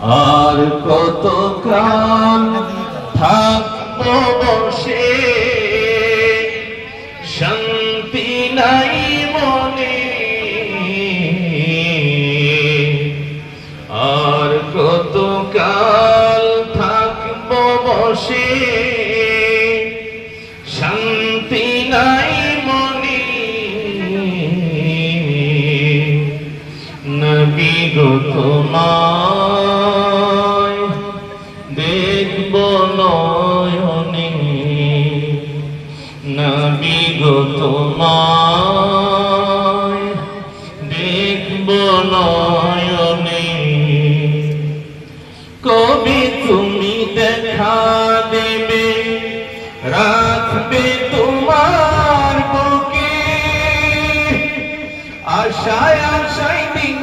আর কত কাল থাকব বসে? শান্তি নাই মনে। আর কত কাল থাকব বসে? তোমায় দেখব নয়নে নবী গো তোমায় দেখব নয়নে, কবি তুমি দেখা দেবে, রাখবে তোমার বুকে, আশায় আশায় দিন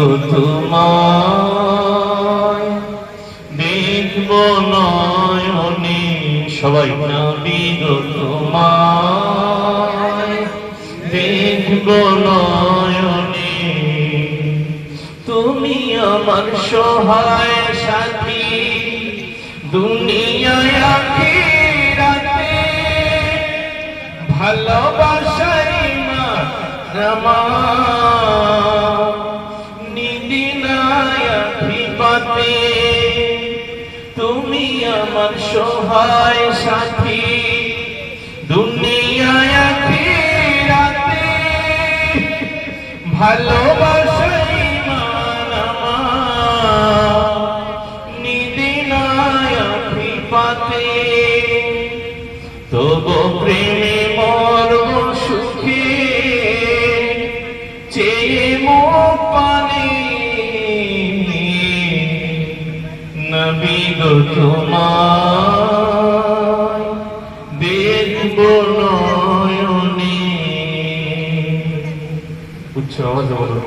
গো তোমায় নয়নে, সবাই নবী গো তোমায়। দেখব নয়নে, তুমি আমার সহায় সাথী। দুনিয়ায় আখিরাতে ভালোবাসাই মা তুমি আমার সহায় সাথী। দুনিয়ায় আখিরাতে ভালোবাসাই নিদিনায় পাতে। তবু প্রেমে নবী তোমার দেখব নয়নে। উচ্চ আওয়াজ বলুন